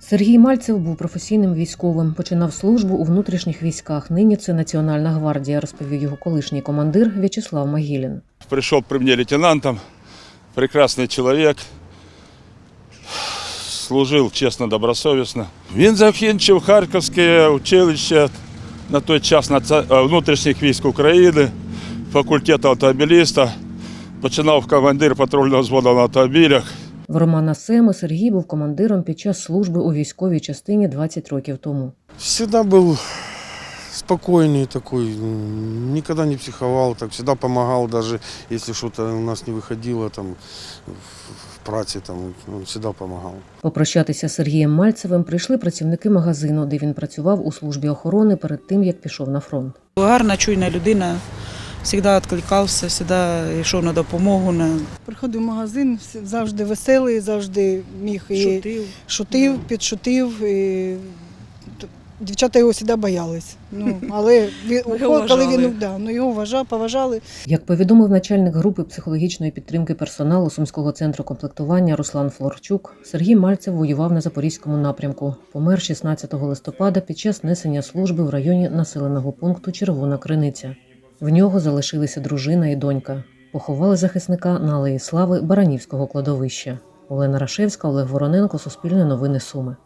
Сергій Мальцев був професійним військовим. Починав службу у внутрішніх військах. Нині це Національна гвардія, розповів його колишній командир В'ячеслав Могилін. Пришел при мне лейтенантом, прекрасный человек, служил честно, добросовестно. Він закінчив Харківське училище на той час е, внутрішніх військ України, факультет автомобіліста. Починав командир патрульного взводу на автомобілях. В Романа Семи Сергій був командиром під час служби у військовій частині 20 років тому. Всегда был спокойный такой, м, никогда не психовал, так всегда помогал, даже если что-то у нас не выходило там в в праці, там он всегда помогал. Попрощатися з Сергієм Мальцевим прийшли працівники магазину, де він працював у службі охорони перед тим, як пішов на фронт. Гарна, чуйна людина, завжди відкликався, завжди йшов на допомогу. Приходив в магазин, завжди веселий, завжди міг і Шутив. шутив, підшутив. І... Дівчата його завжди боялись. Ну, але він, коли він да, ну, його вважав, поважали. Як повідомив начальник групи психологічної підтримки персоналу Сумського центру комплектування Руслан Флорчук, Сергій Мальцев воював на запорізькому напрямку. Помер 16 листопада під час несення служби в районі населеного пункту Червона Криниця. В нього залишилися дружина і донька. Поховали захисника на алеї слави Баранівського кладовища. Олена Рашевська, Олег Вороненко, Суспільне новини Суми.